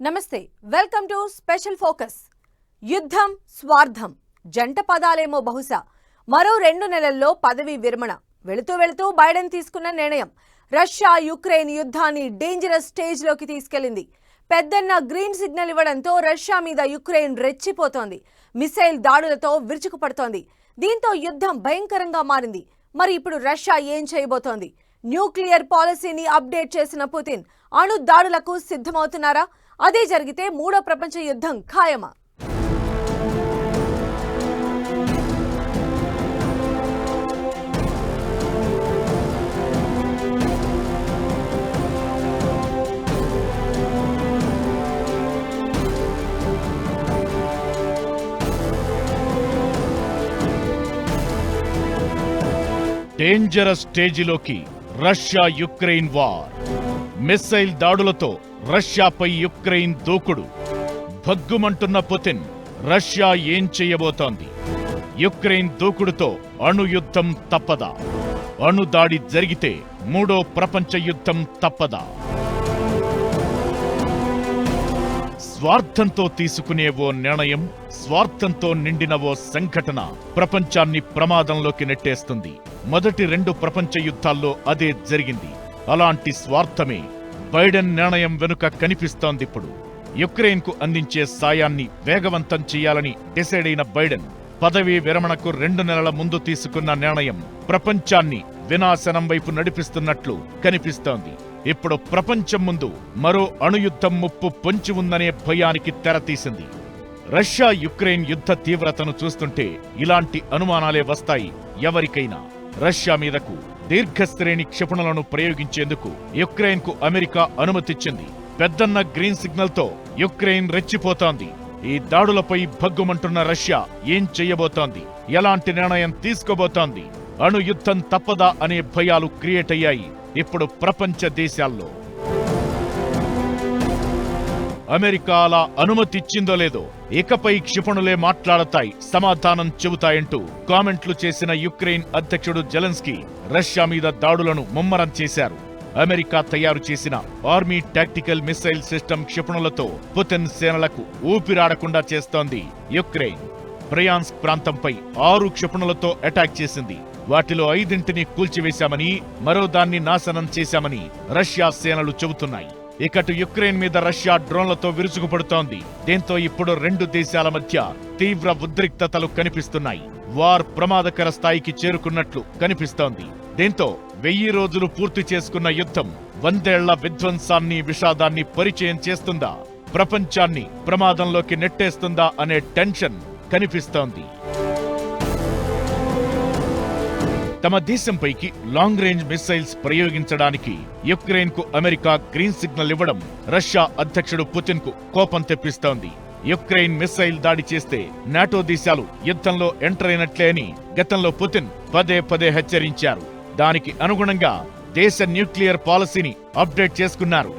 నమస్తే welcome to special focus. యుద్ధం స్వార్థం. జంట పదాలేమో బహుశా మరో రెండు నెలల్లో పదవీ విరమణ. వెళుతూ వెళుతూ బైడెన్ తీసుకున్న నిర్ణయం. రష్యా యుక్రెయిన్ యుద్ధాన్ని డేంజరస్ స్టేజ్లోకి తీసుకెళ్ళింది పెద్దన్న గ్రీన్ సిగ్నల్ ఇవ్వడంతో రష్యా మీద యుక్రెయిన్ రెచ్చిపోతోంది. మిసైల్ దాడులతో విరుచుకుపడుతోంది. దీంతో యుద్ధం భయంకరంగా మారింది. మరి ఇప్పుడు రష్యా ఏం చేయబోతోంది? న్యూక్లియర్ పాలసీని అప్డేట్ చేసిన పుతిన్ అణు దాడులకు సిద్ధమవుతున్నారా? అదే జరిగితే మూడో ప్రపంచ యుద్ధం ఖాయమా? డేంజరస్ స్టేజిలోకి రష్యా యుక్రెయిన్ వార్ మిస్సైల్ దాడులతో రష్యాపై యుక్రెయిన్ దూకుడు. భగ్గుమంటున్న పుతిన్ రష్యా ఏం చేయబోతోంది? యుక్రెయిన్ దూకుడుతో అణు యుద్ధం తప్పదా? అణు దాడి జరిగితే మూడో ప్రపంచ యుద్ధం తప్పదా? స్వార్థంతో తీసుకునే ఓ నిర్ణయం స్వార్థంతో నిండిన ఓ సంఘటన ప్రపంచాన్ని ప్రమాదంలోకి నెట్టేస్తుంది. మొదటి రెండు ప్రపంచ యుద్ధాల్లో అదే జరిగింది. అలాంటి స్వార్థమే బైడెన్ నిర్ణయం వెనుక కనిపిస్తోందిప్పుడు. యుక్రెయిన్కు అందించే సాయాన్ని వేగవంతం చేయాలని డిసైడ్ అయిన బైడెన్ పదవీ విరమణకు రెండు నెలల ముందు తీసుకున్న నిర్ణయం ప్రపంచాన్ని వినాశనం వైపు నడిపిస్తున్నట్లు కనిపిస్తోంది. ఇప్పుడు ప్రపంచం ముందు మరో అణుయుద్ధం ముప్పు పొంచి ఉందనే భయానికి తెరతీసింది రష్యా యుక్రెయిన్ యుద్ధ తీవ్రతను చూస్తుంటే ఇలాంటి అనుమానాలే వస్తాయి ఎవరికైనా. రష్యా మీదకు దీర్ఘశ్రేణి క్షిపణులను ప్రయోగించేందుకు యుక్రెయిన్కు అమెరికా అనుమతిచ్చింది. పెద్దన్న గ్రీన్ సిగ్నల్తో యుక్రెయిన్ రెచ్చిపోతోంది. ఈ దాడులపై భగ్గుమంటున్న రష్యా ఏం చెయ్యబోతోంది ఎలాంటి నిర్ణయం తీసుకోబోతోంది? అణు యుద్ధం తప్పదా అనే భయాలు క్రియేట్ అయ్యాయి. ఇప్పుడు ప్రపంచ దేశాల్లో అమెరికా అలా అనుమతిచ్చిందో లేదో ఇకపై క్షిపణులే మాట్లాడతాయి సమాధానం చెబుతాయంటూ కామెంట్లు చేసిన యుక్రెయిన్ అధ్యక్షుడు జెలెన్స్కీ రష్యా మీద దాడులను ముమ్మరం చేశారు. అమెరికా తయారు చేసిన ఆర్మీ టాక్టికల్ మిసైల్ సిస్టమ్ క్షిపణులతో పుతిన్ సేనలకు ఊపిరాడకుండా చేస్తోంది యుక్రెయిన్. ప్రయాన్స్క్ ప్రాంతంపై ఆరు క్షిపణులతో అటాక్ చేసింది. వాటిలో ఐదింటిని కూల్చివేశామని మరో దాన్ని నాశనం చేశామని రష్యా సేనలు చెబుతున్నాయి. ఇకటు యుక్రెయిన్ మీద రష్యా డ్రోన్లతో విరుచుకుపడుతోంది. దీంతో ఇప్పుడు రెండు దేశాల మధ్య తీవ్ర ఉద్రిక్తతలు కనిపిస్తున్నాయి. వార్ ప్రమాదకర స్థాయికి చేరుకున్నట్లు కనిపిస్తోంది. దీంతో వెయ్యి రోజులు పూర్తి చేసుకున్న యుద్ధం వందేళ్ళ విధ్వంసాన్ని విషాదాన్ని పరిచయం చేస్తుందా? ప్రపంచాన్ని ప్రమాదంలోకి నెట్టేస్తుందా అనే టెన్షన్ కనిపిస్తోంది. తమ దేశంపైకి లాంగ్ రేంజ్ మిసైల్స్ ప్రయోగించడానికి యుక్రెయిన్కు అమెరికా గ్రీన్ సిగ్నల్ ఇవ్వడం రష్యా అధ్యక్షుడు పుతిన్కు కోపం తెప్పిస్తోంది. యుక్రెయిన్ మిసైల్ దాడి చేస్తే నాటో దేశాలు యుద్ధంలో ఎంటర్ అయినట్లే అని గతంలో పుతిన్ పదే పదే హెచ్చరించారు. దానికి అనుగుణంగా దేశ న్యూక్లియర్ పాలసీని అప్డేట్ చేసుకున్నారు.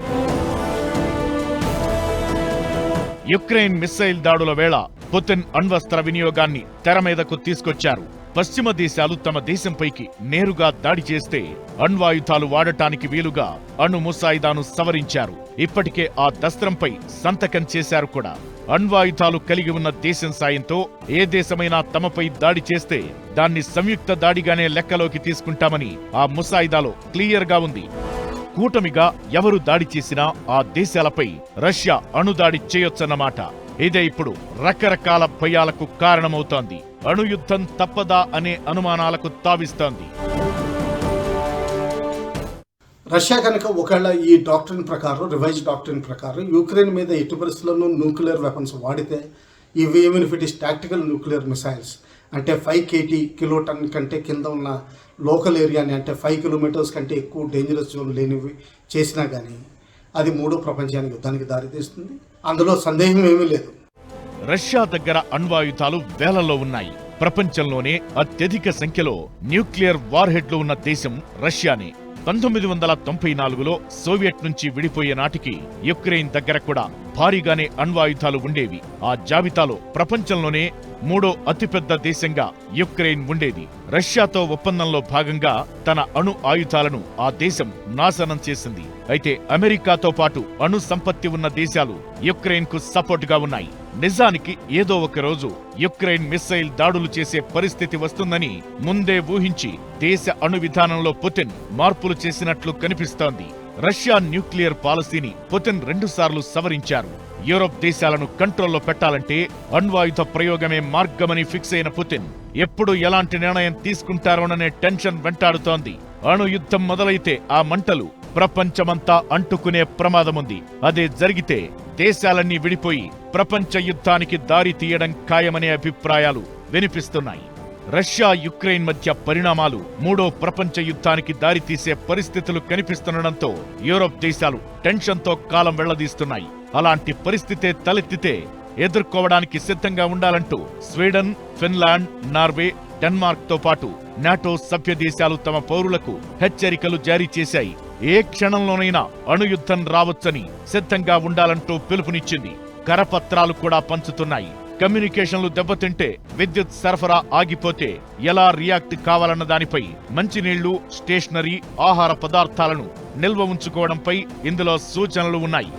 యుక్రెయిన్ మిస్సైల్ దాడుల వేళ పుతిన్ అణ్వస్త్ర వినియోగాన్ని తెర మీదకు తీసుకొచ్చారు. పశ్చిమ దేశాలు తమ దేశంపైకి నేరుగా దాడి చేస్తే అణ్వాయుధాలు వాడటానికి వీలుగా అణు ముసాయిదాను సవరించారు. ఇప్పటికే ఆ దస్త్రంపై సంతకం చేశారు కూడా. అణ్వాయుధాలు కలిగి ఉన్న దేశం సాయంతో ఏ దేశమైనా తమపై దాడి చేస్తే దాన్ని సంయుక్త దాడిగానే లెక్కలోకి తీసుకుంటామని ఆ ముసాయిదాలో క్లియర్గా ఉంది. కూటమిగా ఎవరు దాడి చేసినా ఆ దేశాలపై రష్యా అణుదాడి చేయొచ్చన్నమాట. ఇదే ఇప్పుడు రకరకాల భయాలకు కారణమవుతోంది. అణుయుద్ధం తప్పదా అనే అనుమానాలకు తావిస్తోంది. రష్యా కనుక ఒకవేళ ఈ డాక్టరీన్ ప్రకారం రివైజ్ డాక్టరీన్ ప్రకారం యూక్రెయిన్ మీద ఎట్టి పరిస్థితుల్లోనూ న్యూక్లియర్ వెపన్స్ వాడితే ఇవి even if it is tactical nuclear missiles. అంటే ఫైవ్ కేటీ కిలోటన్ కంటే కింద ఉన్న లోకల్ ఏరియాని అంటే ఫైవ్ కిలోమీటర్స్ కంటే ఎక్కువ డేంజరస్ జోన్ లేనివి చేసినా కానీ అది మూడో ప్రపంచానికి యుద్ధానికి దారితీస్తుంది. అందులో సందేహం ఏమీ లేదు. రష్యా దగ్గర అణ్వాయుధాలు వేలలో ఉన్నాయి. ప్రపంచంలోనే అత్యధిక సంఖ్యలో న్యూక్లియర్ వార్ హెడ్లు ఉన్న దేశం రష్యానే. పంతొమ్మిది వందల తొంభై నాలుగులో సోవియట్ నుంచి విడిపోయే నాటికి యుక్రెయిన్ దగ్గర కూడా భారీగానే అణ్వాయుధాలు ఉండేవి. ఆ జాబితాలో ప్రపంచంలోనే మూడో అతిపెద్ద దేశంగా యుక్రెయిన్ ఉండేది. రష్యాతో ఒప్పందంలో భాగంగా తన అణు ఆయుధాలను ఆ దేశం నాశనం చేసింది. అయితే అమెరికాతో పాటు అణు సంపత్తి ఉన్న దేశాలు యుక్రెయిన్కు సపోర్ట్గా ఉన్నాయి. నిజానికి ఏదో ఒక రోజు యుక్రెయిన్ మిస్సైల్ దాడులు చేసే పరిస్థితి వస్తుందని ముందే ఊహించి దేశ అణు విధానంలో పుతిన్ మార్పులు చేసినట్లు కనిపిస్తోంది. రష్యా న్యూక్లియర్ పాలసీని పుతిన్ రెండుసార్లు సవరించారు. యూరోప్ దేశాలను కంట్రోల్లో పెట్టాలంటే అణ్వాయుధ ప్రయోగమే మార్గమని ఫిక్స్ అయిన పుతిన్ ఎప్పుడు ఎలాంటి నిర్ణయం తీసుకుంటారోననే టెన్షన్ వెంటాడుతోంది. అణు యుద్ధం మొదలైతే ఆ మంటలు ప్రపంచమంతా అంటుకునే ప్రమాదముంది. అదే జరిగితే దేశాలన్నీ విడిపోయి ప్రపంచ యుద్ధానికి దారి తీయడం ఖాయమనే అభిప్రాయాలు వినిపిస్తున్నాయి. రష్యా యుక్రెయిన్ మధ్య పరిణామాలు మూడో ప్రపంచ యుద్ధానికి దారితీసే పరిస్థితులు కనిపిస్తుండటంతో యూరోప్ దేశాలు టెన్షన్తో కాలం వెళ్ళదీస్తున్నాయి. అలాంటి పరిస్థితే తలెత్తితే ఎదుర్కోవడానికి సిద్ధంగా ఉండాలంటూ స్వీడన్ ఫిన్లాండ్ నార్వే డెన్మార్క్తో పాటు నాటో సభ్య దేశాలు తమ పౌరులకు హెచ్చరికలు జారీ చేశాయి. ఏ క్షణంలోనైనా అణుయుద్ధం రావచ్చని సిద్ధంగా ఉండాలంటూ పిలుపునిచ్చింది. కరపత్రాలు కూడా పంచుతున్నాయి. కమ్యూనికేషన్లు దెబ్బతింటే విద్యుత్ సరఫరా ఆగిపోతే ఎలా రియాక్ట్ కావాలన్న దానిపై మంచినీళ్ళు స్టేషనరీ ఆహార పదార్థాలను నిల్వ ఉంచుకోవడంపై ఇందులో సూచనలు ఉన్నాయి.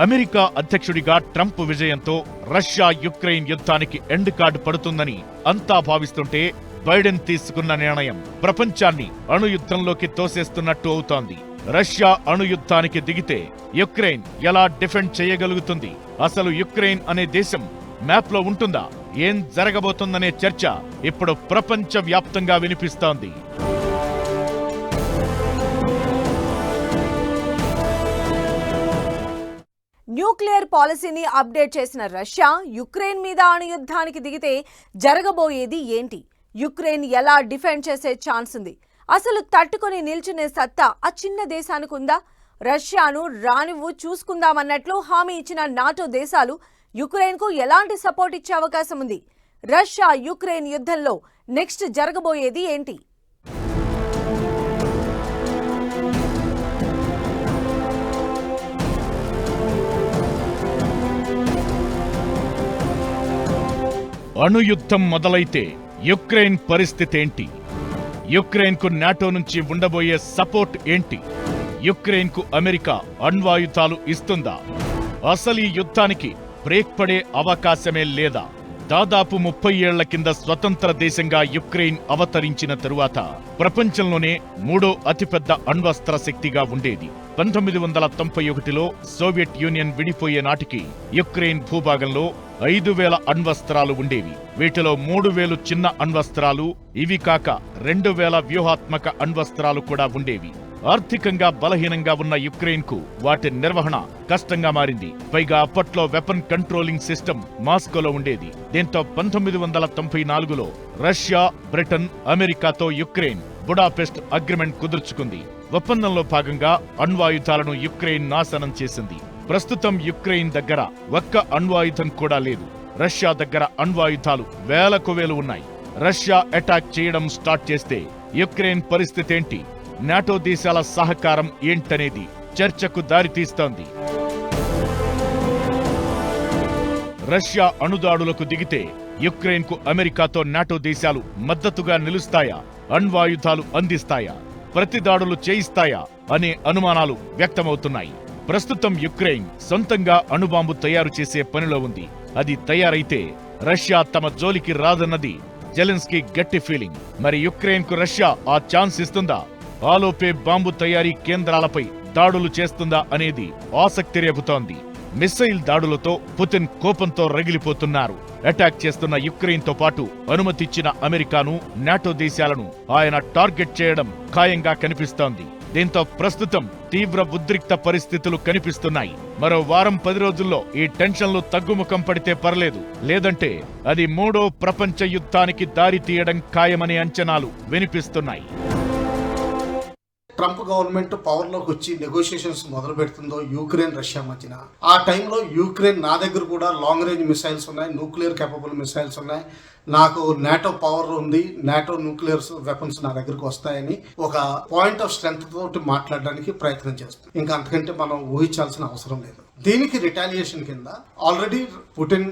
అమెరికా అధ్యక్షుడిగా ట్రంప్ విజయంతో రష్యా యుక్రెయిన్ యుద్ధానికి ఎండ్ కార్డు పడుతుందని అంతా భావిస్తుంటే బైడెన్ తీసుకున్న నిర్ణయం ప్రపంచాన్ని అణుయుద్ధంలోకి తోసేస్తున్నట్టు అవుతోంది. రష్యా అణుయుద్ధానికి దిగితే యుక్రెయిన్ ఎలా డిఫెండ్ చేయగలుగుతుంది? అసలు యుక్రెయిన్ అనే దేశం మ్యాప్లో ఉంటుందా? ఏం జరగబోతుందనే చర్చ ఇప్పుడు ప్రపంచ వ్యాప్తంగా వినిపిస్తోంది. న్యూక్లియర్ పాలసీని అప్డేట్ చేసిన రష్యా యుక్రెయిన్ మీద అణుయుద్ధానికి దిగితే జరగబోయేది ఏంటి? యుక్రెయిన్ ఎలా డిఫెండ్ చేసే ఛాన్స్ ఉంది? అసలు తట్టుకొని నిల్చునే సత్తా ఆ చిన్న దేశానికి ఉందా? రష్యాను రానివ్వు చూసుకుందామన్నట్లు హామీ ఇచ్చిన నాటో దేశాలు యుక్రెయిన్కు ఎలాంటి సపోర్ట్ ఇచ్చే అవకాశం ఉంది? రష్యా యుక్రెయిన్ యుద్ధంలో నెక్స్ట్ జరగబోయేది ఏంటి? అణుయుద్ధం మొదలైతే యుక్రెయిన్ పరిస్థితి ఏంటి? యుక్రెయిన్కు నాటో నుంచి ఉండబోయే సపోర్ట్ ఏంటి? యుక్రెయిన్కు అమెరికా అణ్వాయుధాలు ఇస్తుందా? అసలు ఈ యుద్ధానికి బ్రేక్ పడే అవకాశమే లేదా? దాదాపు ముప్పై ఏళ్ళ కింద స్వతంత్ర దేశంగా యుక్రెయిన్ అవతరించిన తరువాత ప్రపంచంలోనే మూడో అతిపెద్ద అణ్వస్త్ర శక్తిగా ఉండేది. పంతొమ్మిది వందల తొంభై ఒకటిలో సోవియట్ యూనియన్ విడిపోయే నాటికి యుక్రెయిన్ భూభాగంలో ఐదు వేల అణ్వస్త్రాలు ఉండేవి. వీటిలో మూడు వేలు చిన్న అణ్వస్త్రాలు ఇవి కాక రెండు వేల వ్యూహాత్మక అణ్వస్త్రాలు కూడా ఉండేవి. ఆర్థికంగా బలహీనంగా ఉన్న యుక్రెయిన్కు వాటి నిర్వహణ కష్టంగా మారింది. పైగా అప్పట్లో వెపన్ కంట్రోలింగ్ సిస్టమ్ మాస్కోలో ఉండేది. దీంతో పంతొమ్మిది వందల తొంభై నాలుగులో రష్యా బ్రిటన్ అమెరికాతో యుక్రెయిన్ బుడాపెస్ట్ అగ్రిమెంట్ కుదుర్చుకుంది. ఒప్పందంలో భాగంగా అణ్వాయుధాలను యుక్రెయిన్ నాశనం చేసింది. ప్రస్తుతం యుక్రెయిన్ దగ్గర ఒక్క అణ్వాయుధం కూడా లేదు. రష్యా దగ్గర అణ్వాయుధాలు వేలకు వేలు ఉన్నాయి. రష్యా అటాక్ చేయడం స్టార్ట్ చేస్తే యుక్రెయిన్ పరిస్థితి ఏంటి? నాటో దేశాల సహకారం ఏంటనేది చర్చకు దారితీస్తోంది. రష్యా అణుదాడులకు దిగితే యుక్రెయిన్కు అమెరికాతో నాటో దేశాలు మద్దతుగా నిలుస్తాయా? అణ్వాయుధాలు అందిస్తాయా? ప్రతిదాడులు చేయిస్తాయా? అనే అనుమానాలు వ్యక్తమవుతున్నాయి. ప్రస్తుతం యుక్రెయిన్ సొంతంగా అణుబాంబు తయారు చేసే పనిలో ఉంది. అది తయారైతే రష్యా తమ జోలికి రాదన్నది జెలెన్స్కీ గట్టి ఫీలింగ్. మరి యుక్రెయిన్కు రష్యా ఆ ఛాన్స్ ఇస్తుందా? ఆలోపే బాంబు తయారీ కేంద్రాలపై దాడులు చేస్తుందా అనేది ఆసక్తి రేపుతోంది. మిస్సైల్ దాడులతో పుతిన్ కోపంతో రగిలిపోతున్నారు. అటాక్ చేస్తున్న యుక్రెయిన్తో పాటు అనుమతిచ్చిన అమెరికాను నాటో దేశాలను ఆయన టార్గెట్ చేయడం ఖాయంగా కనిపిస్తోంది. దీంతో ప్రస్తుతం తీవ్ర ఉద్రిక్త పరిస్థితులు కనిపిస్తున్నాయి. మరో వారం పది రోజుల్లో ఈ టెన్షన్లు తగ్గుముఖం పడితే పర్లేదు. లేదంటే అది మూడో ప్రపంచ యుద్ధానికి దారి తీయడం ఖాయమనే అంచనాలు వినిపిస్తున్నాయి. ట్రంప్ గవర్నమెంట్ పవర్లోకి వచ్చి నెగోషియేషన్స్ మొదలు పెడుతుందో యూక్రెయిన్ రష్యా మధ్యన. ఆ టైంలో యూక్రెయిన్ నా దగ్గర కూడా లాంగ్ రేంజ్ మిసైల్స్ ఉన్నాయి న్యూక్లియర్ కేపబుల్ మిసైల్స్ ఉన్నాయి. నాకు నాటో పవర్ ఉంది నాటో న్యూక్లియర్ వెపన్స్ నా దగ్గరకు వస్తాయని ఒక పాయింట్ ఆఫ్ స్ట్రెంగ్త్ తోటి మాట్లాడడానికి ప్రయత్నం చేస్తుంది. ఇంకా అంతకంటే మనం ఊహించాల్సిన అవసరం లేదు. దీనికి రిటాలియేషన్ కింద ఆల్రెడీ పుటిన్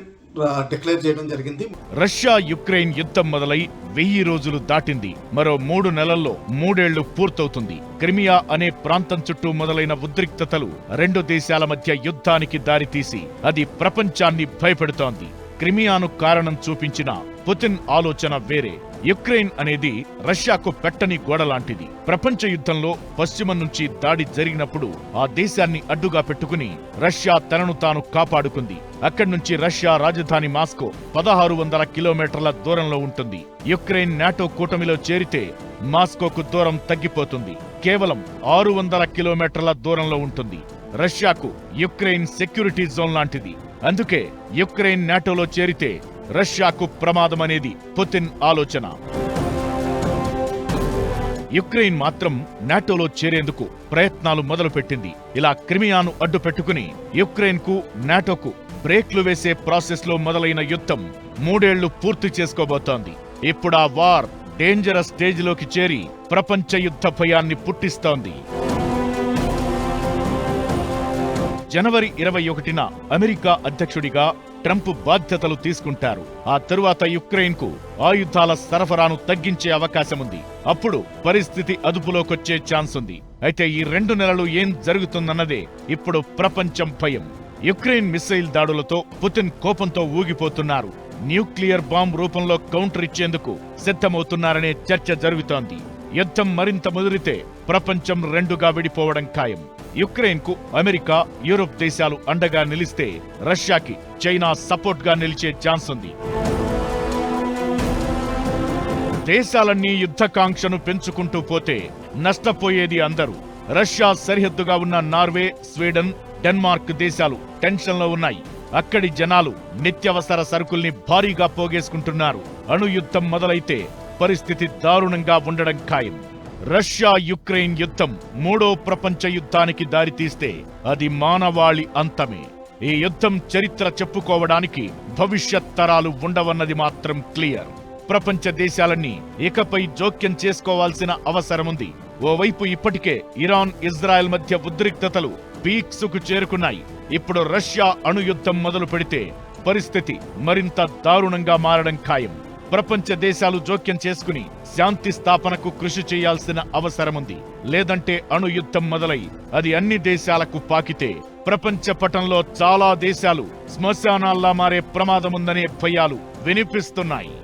డిక్లేర్ చేయడం జరిగింది. రష్యా యుక్రెయిన్ యుద్ధం మొదలై వెయ్యి రోజులు దాటింది. మరో మూడు నెలల్లో మూడేళ్ళు పూర్తవుతుంది. క్రిమియా అనే ప్రాంతం చుట్టూ మొదలైన ఉద్రిక్తతలు రెండు దేశాల మధ్య యుద్ధానికి దారితీసి అది ప్రపంచాన్ని భయపెడుతోంది. క్రిమియాను కారణం చూపించిన పుతిన్ ఆలోచన వేరే. యుక్రెయిన్ అనేది రష్యాకు పెట్టని గోడ లాంటిది. ప్రపంచ యుద్ధంలో పశ్చిమం నుంచి దాడి జరిగినప్పుడు ఆ దేశాన్ని అడ్డుగా పెట్టుకుని రష్యా తనను తాను కాపాడుకుంది. అక్కడి నుంచి రష్యా రాజధాని మాస్కో పదహారు వందల కిలోమీటర్ల దూరంలో ఉంటుంది. యుక్రెయిన్ నాటో కూటమిలో చేరితే మాస్కోకు దూరం తగ్గిపోతుంది. కేవలం ఆరు వందల కిలోమీటర్ల దూరంలో ఉంటుంది. రష్యాకు యుక్రెయిన్ సెక్యూరిటీ జోన్ లాంటిది. అందుకే యుక్రెయిన్ నాటోలో చేరితే రష్యాకు ప్రమాదం అనేది పుతిన్ ఆలోచన. యుక్రెయిన్ మాత్రం నాటోలో చేరేందుకు ప్రయత్నాలు మొదలుపెట్టింది. ఇలా క్రిమియాను అడ్డు పెట్టుకుని యుక్రెయిన్కు నాటోకు బ్రేక్లు వేసే ప్రాసెస్లో మొదలైన యుద్ధం మూడేళ్ళు పూర్తి చేసుకోబోతోంది. ఇప్పుడు ఆ వార్ డేంజరస్ స్టేజ్లోకి చేరి ప్రపంచ యుద్ధ భయాన్ని పుట్టిస్తోంది. జనవరి ఇరవై ఒకటిన అమెరికా అధ్యక్షుడిగా ట్రంప్ బాధ్యతలు తీసుకుంటారు. ఆ తరువాత యుక్రెయిన్కు ఆయుధాల సరఫరాను తగ్గించే అవకాశం ఉంది అప్పుడు పరిస్థితి అదుపులోకొచ్చే ఛాన్స్ ఉంది అయితే ఈ రెండు నెలలు ఏం జరుగుతుందన్నదే ఇప్పుడు ప్రపంచం భయం. యుక్రెయిన్ మిస్సైల్ దాడులతో పుతిన్ కోపంతో ఊగిపోతున్నారు. న్యూక్లియర్ బాంబ్ రూపంలో కౌంటర్ ఇచ్చేందుకు సిద్ధమవుతున్నారనే చర్చ జరుగుతోంది. యుద్ధం మరింత ముదిరితే ప్రపంచం రెండుగా విడిపోవడం ఖాయం. యుక్రెయిన్కు అమెరికా యూరోప్ దేశాలు అండగా నిలిస్తే రష్యాకి చైనా సపోర్ట్గా నిలిచే ఛాన్స్ ఉంది. దేశాలన్నీ యుద్ధకాంక్షను పెంచుకుంటూ పోతే నష్టపోయేది అందరూ. రష్యా సరిహద్దుగా ఉన్న నార్వే స్వీడన్ డెన్మార్క్ దేశాలు టెన్షన్లో ఉన్నాయి. అక్కడి జనాలు నిత్యవసర సరుకుల్ని భారీగా పోగేసుకుంటున్నారు. అణుయుద్ధం మొదలైతే పరిస్థితి దారుణంగా ఉండడం ఖాయం. రష్యా యుక్రెయిన్ యుద్ధం మూడో ప్రపంచ యుద్ధానికి దారితీస్తే అది మానవాళి అంతమే. ఈ యుద్ధం చరిత్ర చెప్పుకోవడానికి భవిష్యత్ తరాలు ఉండవన్నది మాత్రం క్లియర్. ప్రపంచ దేశాలన్నీ ఇకపై జోక్యం చేసుకోవాల్సిన అవసరముంది ఓవైపు ఇప్పటికే ఇరాన్ ఇజ్రాయెల్ మధ్య ఉద్రిక్తతలు పీక్సుకు చేరుకున్నాయి. ఇప్పుడు రష్యా అణుయుద్ధం మొదలు పెడితే పరిస్థితి మరింత దారుణంగా మారడం ఖాయం. ప్రపంచ దేశాలు జోక్యం చేసుకుని శాంతి స్థాపనకు కృషి చేయాల్సిన అవసరముంది. లేదంటే అణుయుద్ధం మొదలై అది అన్ని దేశాలకు పాకితే ప్రపంచ పటంలో చాలా దేశాలు శ్మశానాల్లా మారే ప్రమాదముందనే భయాలు వినిపిస్తున్నాయి.